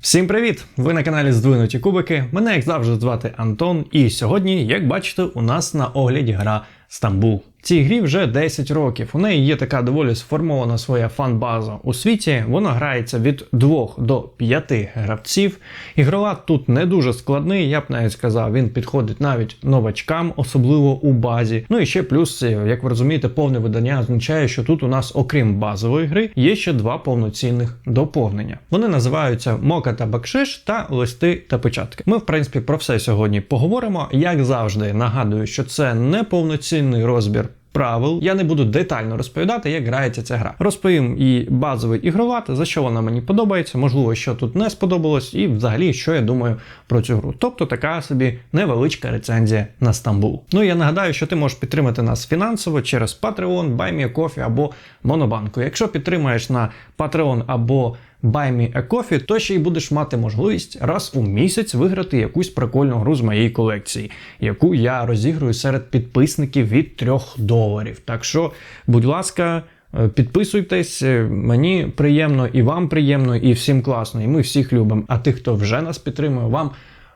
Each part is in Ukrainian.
Всім привіт! Ви на каналі Здвинуті Кубики. Мене, як завжди, звати Антон. І сьогодні, як бачите, у нас на огляді гра Стамбул. Цій грі вже 10 років. У неї є така доволі сформована своя фан-база у світі. Вона грається від 2 до 5 гравців. Ігрова тут не дуже складний, я б навіть сказав, він підходить навіть новачкам, особливо у базі. Ну і ще плюс, як ви розумієте, повне видання означає, що тут у нас, окрім базової гри, є ще два повноцінних доповнення. Вони називаються Мока та Бакшиш та листи та печатки. Ми, в принципі, про все сьогодні поговоримо. Як завжди, нагадую, що це не повноцінний розбір. Правил я не буду детально розповідати, як грається ця гра. Розповім і базовий ігроват, за що вона мені подобається, можливо, що тут не сподобалось, і взагалі, що я думаю про цю гру. Тобто така собі невеличка рецензія на Стамбул. Ну і я нагадаю, що ти можеш підтримати нас фінансово через Patreon, BuyMeACoffee або Монобанку. Якщо підтримаєш на Patreon або Buy Me a Coffee, то ще й будеш мати можливість раз у місяць виграти якусь прикольну гру з моєї колекції, яку я розіграю серед підписників від 3 доларів. Так що, будь ласка. е, Підписуйтесь, е, мені приємно, і вам приємно, і всім класно, і ми всіх любимо. А тих, хто вже нас підтримує, вам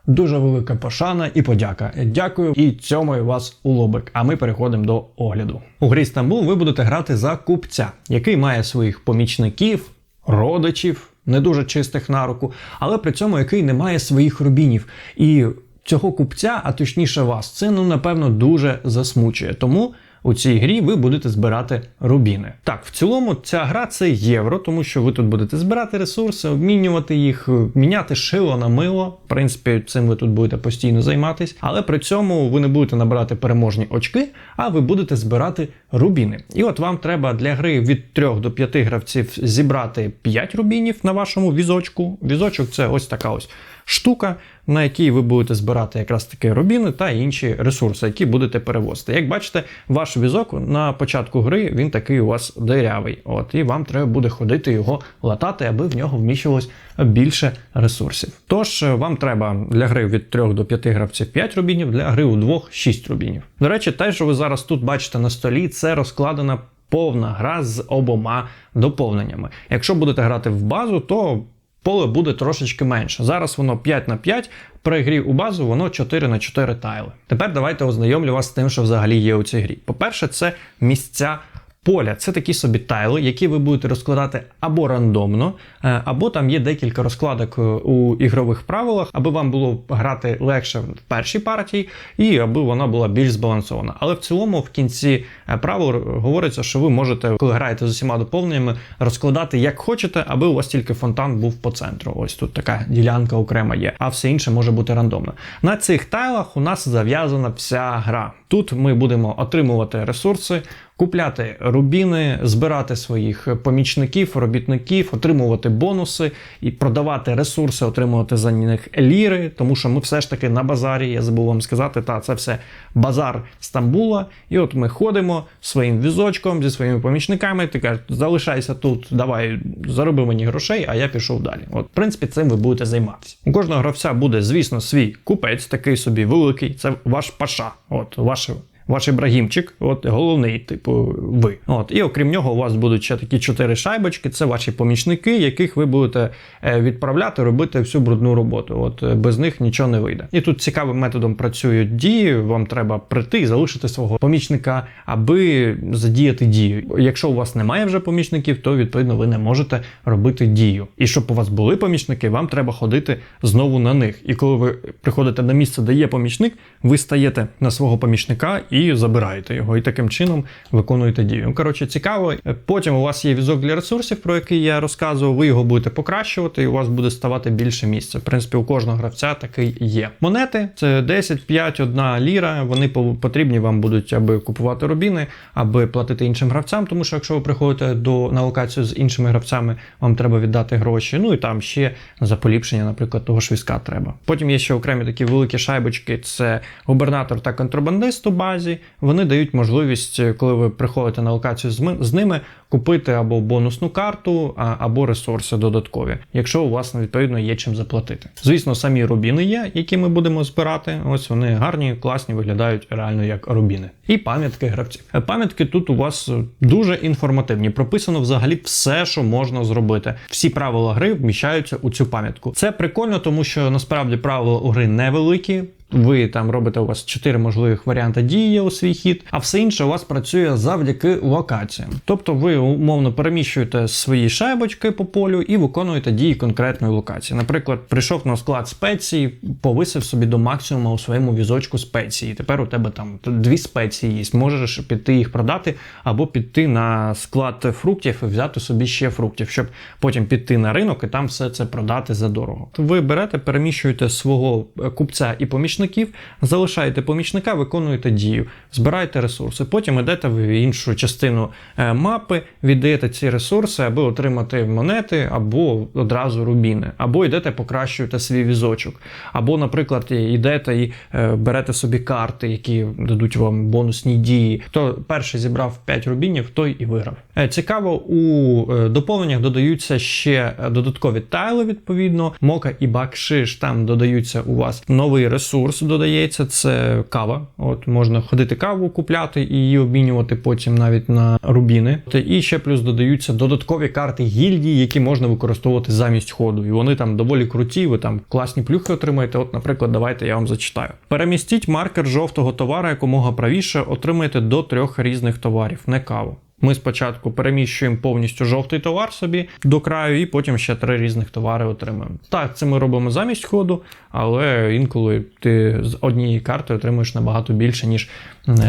дуже велика пошана і подяка. Дякую і цьомаю вас у лобик. А ми переходимо до огляду. У грі Стамбул ви будете грати за купця, який має своїх помічників, родичів, не дуже чистих на руку, але при цьому який не має своїх рубінів. І цього купця, а точніше вас, це ну напевно дуже засмучує. Тому. У цій грі ви будете збирати рубіни. Так, в цілому ця гра це євро, тому що ви тут будете збирати ресурси, обмінювати їх, міняти шило на мило. В принципі, цим ви тут будете постійно займатися. Але при цьому ви не будете набирати переможні очки, а ви будете збирати рубіни. І от вам треба для гри від 3 до 5 гравців зібрати 5 рубінів на вашому візочку. Візочок це ось така ось штука, на якій ви будете збирати якраз таки рубіни та інші ресурси, які будете перевозити. Як бачите, ваш візок на початку гри він такий у вас дирявий. От, і вам треба буде ходити його латати, аби в нього вміщувалось більше ресурсів. Тож е, вам треба для гри від 3 до 5 гравців 5 рубінів, для гри у 2 6 рубінів. До речі, те, що ви зараз тут бачите на столі, це розкладена повна гра з обома доповненнями. Якщо будете грати в базу, то поле буде трошечки менше. Зараз воно 5 на 5, при грі у базу воно 4 на 4 тайли. Тепер давайте ознайомлю вас з тим, що взагалі є у цій грі. По-перше, це місця. Поля це такі собі тайли, які ви будете розкладати або рандомно, е, або там є декілька розкладок е, у ігрових правилах, аби вам було грати легше в першій партії, і аби вона була більш збалансована. Але в цілому, в кінці е, правил говориться, що ви можете, коли граєте з усіма доповненнями, розкладати як хочете, аби у вас тільки фонтан був по центру. Ось тут така ділянка окрема є, а все інше може бути рандомно. На цих тайлах у нас зав'язана вся гра. Тут ми будемо отримувати ресурси, купляти рубіни, збирати своїх помічників, робітників, отримувати бонуси і продавати ресурси, отримувати за них ліри, тому що ми все ж таки на базарі, я забув вам сказати, та це все базар Стамбула. І от ми ходимо своїм візочком зі своїми помічниками. Ти кажеш, залишайся тут, давай зароби мені грошей, а я пішов далі. От, в принципі, цим ви будете займатися. У кожного гравця буде, звісно, свій купець, такий собі великий. Це ваш паша. От ваш marche. Ваш Ібрагімчик, от головний, типу, ви. От, і окрім нього, у вас будуть ще такі чотири шайбочки. Це ваші помічники, яких ви будете е, відправляти, робити всю брудну роботу. От е, без них нічого не вийде. І тут цікавим методом працюють дії. Вам треба прийти і залишити свого помічника, аби задіяти дію. Якщо у вас немає вже помічників, то відповідно ви не можете робити дію. І щоб у вас були помічники, вам треба ходити знову на них. І коли ви приходите на місце, де є помічник, ви стаєте на свого помічника і забираєте його. І таким чином виконуєте дію. Ну, Коротше, цікаво. Потім у вас є візок для ресурсів, про який я розказував. Ви його будете покращувати, і у вас буде ставати більше місця. В принципі, у кожного гравця такий є. Монети це 10, 5, 1 ліра. Вони потрібні вам будуть, аби купувати рубіни, аби платити іншим гравцям. Тому що якщо ви приходите до на локацію з іншими гравцями, вам треба віддати гроші. Ну і там ще за поліпшення, наприклад, того ж візка треба. Потім є ще окремі такі великі шайбочки: це губернатор та контрабандист у базі. Базі. Вони дають можливість, е, коли ви приходите на локацію з ми- з ними, купити або бонусну карту, або ресурси додаткові, якщо у вас відповідно є чим заплатити. Звісно, самі рубіни є, які ми будемо збирати. Ось вони гарні, класні, виглядають реально як рубіни. І пам'ятки гравців. Е, Пам'ятки тут у вас е, дуже інформативні. Прописано взагалі все, що можна зробити. Всі правила гри вміщаються у цю пам'ятку. Це прикольно, тому що насправді правила у гри невеликі. Ви там робите у вас чотири можливих варіанти дії у свій хід, а все інше у вас працює завдяки локаціям. Тобто ви умовно переміщуєте свої шайбочки по полю і виконуєте дії конкретної локації. Наприклад, прийшов на склад спеції, повисив собі до максимуму у своєму візочку спеції. Тепер у тебе там дві спеції є. Можеш піти їх продати або піти на склад фруктів і взяти собі ще фруктів, щоб потім піти на ринок і там все це продати за дорого. Ви берете, переміщуєте свого купця і помічників, залишаєте помічника, виконуєте дію, збираєте ресурси. Потім йдете в іншу частину е, мапи, віддаєте ці ресурси, аби отримати монети, або одразу рубіни, або йдете, покращуєте свій візочок, або, наприклад, йдете і е, берете собі карти, які дадуть вам бонусні дії. Хто перший зібрав 5 рубінів, той і виграв. Е, Цікаво, у е, доповненнях додаються ще е, додаткові тайли, відповідно. Мока і бакшиш там додаються у вас новий ресурс. Додається це кава. От можна ходити каву купляти і її обмінювати потім навіть на рубіни. І ще плюс додаються додаткові карти гільдії, які можна використовувати замість ходу. І вони там доволі круті. Ви там класні плюхи отримаєте. От, наприклад, давайте я вам зачитаю. Перемістіть маркер жовтого товара якомога правіше, отримаєте до трьох різних товарів, не каву. Ми спочатку переміщуємо повністю жовтий товар собі до краю, і потім ще три різних товари отримаємо. Так, це ми робимо замість ходу, але інколи ти з однієї карти отримуєш набагато більше, ніж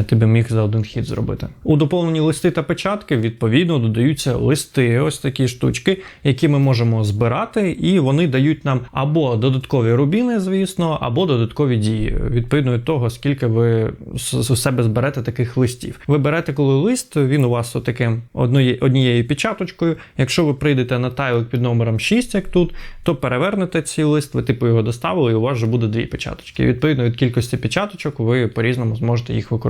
ти би міг за один хід зробити. У доповнені листи та печатки відповідно додаються листи, ось такі штучки, які ми можемо збирати, і вони дають нам або додаткові рубіни, звісно, або додаткові дії, відповідно від того, скільки ви з себе зберете таких листів. Ви берете, коли лист, він у вас отаким однією печаточкою. Якщо ви прийдете на тайлик під номером 6, як тут, то перевернете цей лист, ви типу його доставили, і у вас вже буде дві печаточки. Відповідно від кількості печаточок ви по-різному зможете їх використовувати.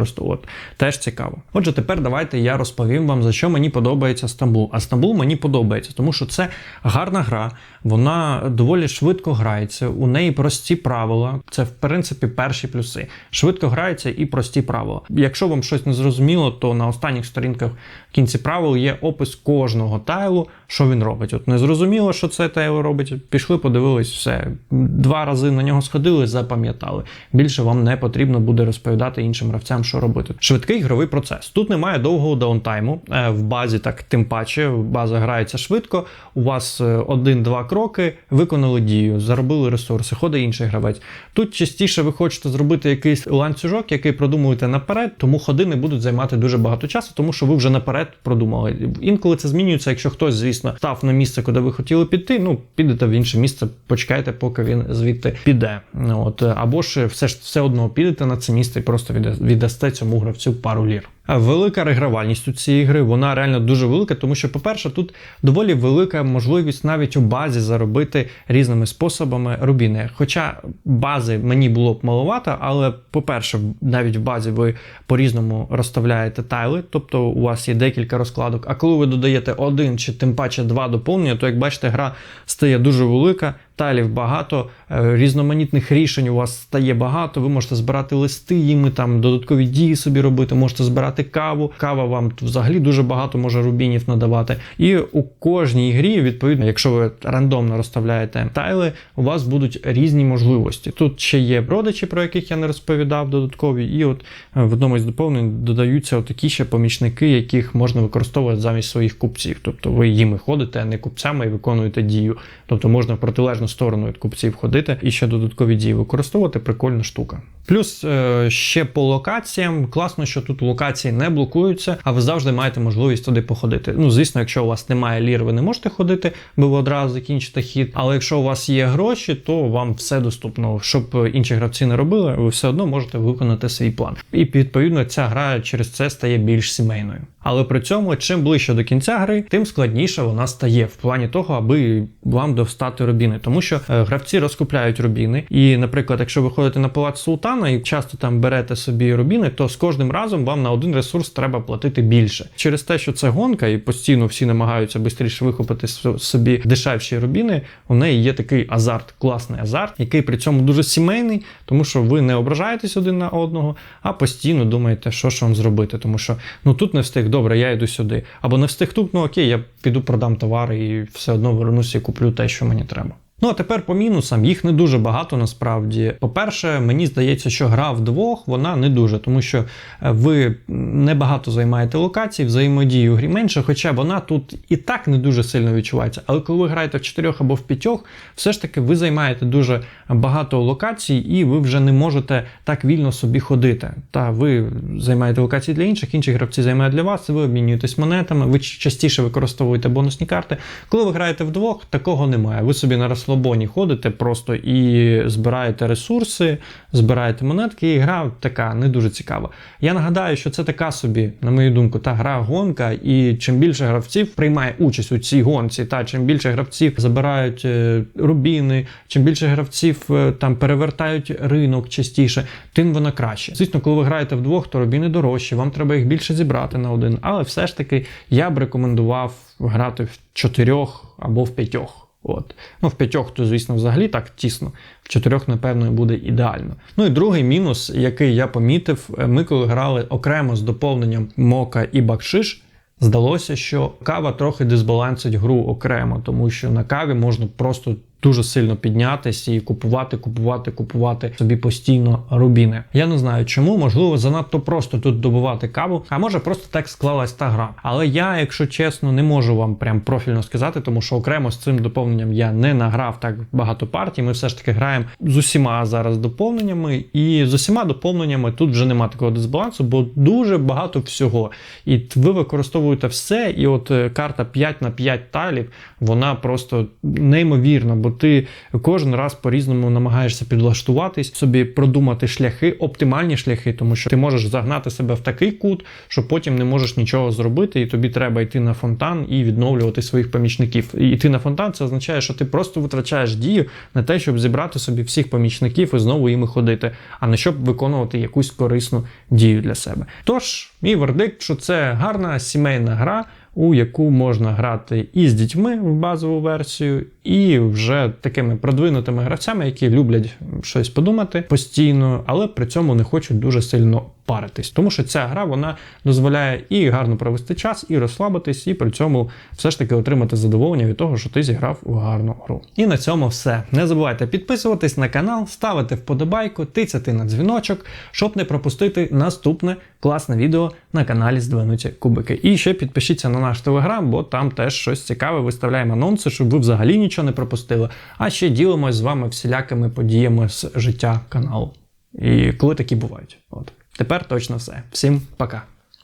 Теж цікаво. Отже, тепер давайте я розповім вам, за що мені подобається Стамбул. А Стамбул мені подобається, тому що це гарна гра, вона доволі швидко грається, у неї прості правила. Це в принципі перші плюси. Швидко грається і прості правила. Якщо вам щось не зрозуміло, то на останніх сторінках в кінці правил є опис кожного тайлу, що він робить. От не зрозуміло, що це тайл робить. Пішли, подивились, все. Два рази на нього сходили, запам'ятали. Більше вам не потрібно буде розповідати іншим гравцям, що робити. Швидкий ігровий процес. Тут немає довгого даунтайму. Е, В базі так тим паче, база грається швидко. У вас е, один-два кроки, виконали дію, заробили ресурси, ходить інший гравець. Тут частіше ви хочете зробити якийсь ланцюжок, який продумуєте наперед, тому ходи не будуть займати дуже багато часу, тому що ви вже наперед продумали. Інколи це змінюється, якщо хтось, звісно, став на місце, куди ви хотіли піти. Ну, підете в інше місце, почекайте, поки він звідти піде. От або ж все ж все одно підете на це місце і просто відда- віддасте цьому гравцю пару лір. А Велика регравальність у цієї гри, вона реально дуже велика, тому що, по-перше, тут доволі велика можливість навіть у базі заробити різними способами рубіни. Хоча бази мені було б маловато, але, по-перше, навіть в базі ви по-різному розставляєте тайли, тобто у вас є декілька розкладок. А коли ви додаєте один чи тим паче два доповнення, то як бачите, гра стає дуже велика. Тайлів багато, е, різноманітних рішень у вас стає багато. Ви можете збирати листи, їми там додаткові дії собі робити, можете збирати каву. Кава вам взагалі дуже багато може рубінів надавати. І у кожній грі, відповідно, якщо ви рандомно розставляєте тайли, у вас будуть різні можливості. Тут ще є бродичі, про яких я не розповідав, додаткові, і от е, в одному із доповнень додаються такі ще помічники, яких можна використовувати замість своїх купців. Тобто ви їми ходите, а не купцями і виконуєте дію. Тобто можна в протилежну сторону від купців ходити і ще додаткові дії використовувати. Прикольна штука. Плюс е, ще по локаціям класно, що тут локації локації не блокуються, а ви завжди маєте можливість туди походити. Ну, звісно, якщо у вас немає лір, ви не можете ходити, бо ви одразу закінчите хід. Але якщо у вас є гроші, то вам все доступно. Щоб інші гравці не робили, ви все одно можете виконати свій план. І відповідно ця гра через це стає більш сімейною. Але при цьому, чим ближче до кінця гри, тим складніше вона стає в плані того, аби вам достати рубіни. Тому що е, гравці розкупляють рубіни. І, наприклад, якщо ви ходите на палац султана і часто там берете собі рубіни, то з кожним разом вам на один ресурс треба платити більше. Через те, що це гонка, і постійно всі намагаються швидше вихопити собі дешевші рубіни, у неї є такий азарт, класний азарт, який при цьому дуже сімейний, тому що ви не ображаєтесь один на одного, а постійно думаєте, що ж вам зробити. Тому що ну тут не встиг, добре, я йду сюди. Або не встиг тут, ну окей, я піду продам товари і все одно вернуся і куплю те, що мені треба. Ну а тепер по мінусам їх не дуже багато насправді. По-перше, мені здається, що гра вдвох вона не дуже, тому що е, ви небагато займаєте локацій, взаємодії у грі менше, хоча вона тут і так не дуже сильно відчувається. Але коли ви граєте в чотирьох або в п'ятьох, все ж таки ви займаєте дуже багато локацій, і ви вже не можете так вільно собі ходити. Та ви займаєте локації для інших, інші гравці займають для вас, ви обмінюєтесь монетами, ви частіше використовуєте бонусні карти. Коли ви граєте вдвох, такого немає. Ви собі на розслабоні ходите просто і збираєте ресурси, збираєте монетки, і гра така не дуже цікава. Я нагадаю, що це така собі, на мою думку, та гра гонка, і чим більше гравців приймає участь у цій гонці, та чим більше гравців забирають е, рубіни, чим більше гравців е, там перевертають ринок частіше, тим воно краще. Звісно, коли ви граєте вдвох, то рубіни дорожчі, вам треба їх більше зібрати на один. Але все ж таки я б рекомендував грати в чотирьох або в п'ятьох. От. Ну, в п'ятьох, то, звісно, взагалі так тісно. В чотирьох, напевно, буде ідеально. Ну і другий мінус, який я помітив, е, ми коли грали окремо з доповненням Мока і Бакшиш, здалося, що кава трохи дисбалансить гру окремо, тому що на каві можна просто дуже сильно піднятися і купувати, купувати, купувати собі постійно рубіни. Я не знаю чому, можливо, занадто просто тут добувати каву, а може просто так склалась та гра. Але я, якщо чесно, не можу вам прям профільно сказати, тому що окремо з цим доповненням я не награв так багато партій. Ми все ж таки граємо з усіма зараз доповненнями, і з усіма доповненнями тут вже немає такого дисбалансу, бо дуже багато всього. І ви використовуєте все, і от е, карта 5 на 5 талів, вона просто неймовірна, бо ти кожен раз по-різному намагаєшся підлаштуватись, собі продумати шляхи, оптимальні шляхи, тому що ти можеш загнати себе в такий кут, що потім не можеш нічого зробити, і тобі треба йти на фонтан і відновлювати своїх помічників. І йти на фонтан це означає, що ти просто витрачаєш дію на те, щоб зібрати собі всіх помічників і знову іми ходити, а не щоб виконувати якусь корисну дію для себе. Тож, мій вердикт, що це гарна сімейна гра. У яку можна грати і з дітьми в базову версію, і вже такими продвинутими гравцями, які люблять щось подумати постійно, але при цьому не хочуть дуже сильно паритись. Тому що ця гра вона дозволяє і гарно провести час, і розслабитись, і при цьому все ж таки отримати задоволення від того, що ти зіграв у гарну гру. І на цьому все. Не забувайте підписуватись на канал, ставити вподобайку, тицяти на дзвіночок, щоб не пропустити наступне класне відео на каналі Здвинуті Кубики. І ще підпишіться на наш телеграм, бо там теж щось цікаве. Виставляємо анонси, щоб ви взагалі нічого не пропустили. А ще ділимось з вами всілякими подіями з життя каналу. І коли такі бувають. От. Тепер точно все. Всім пока.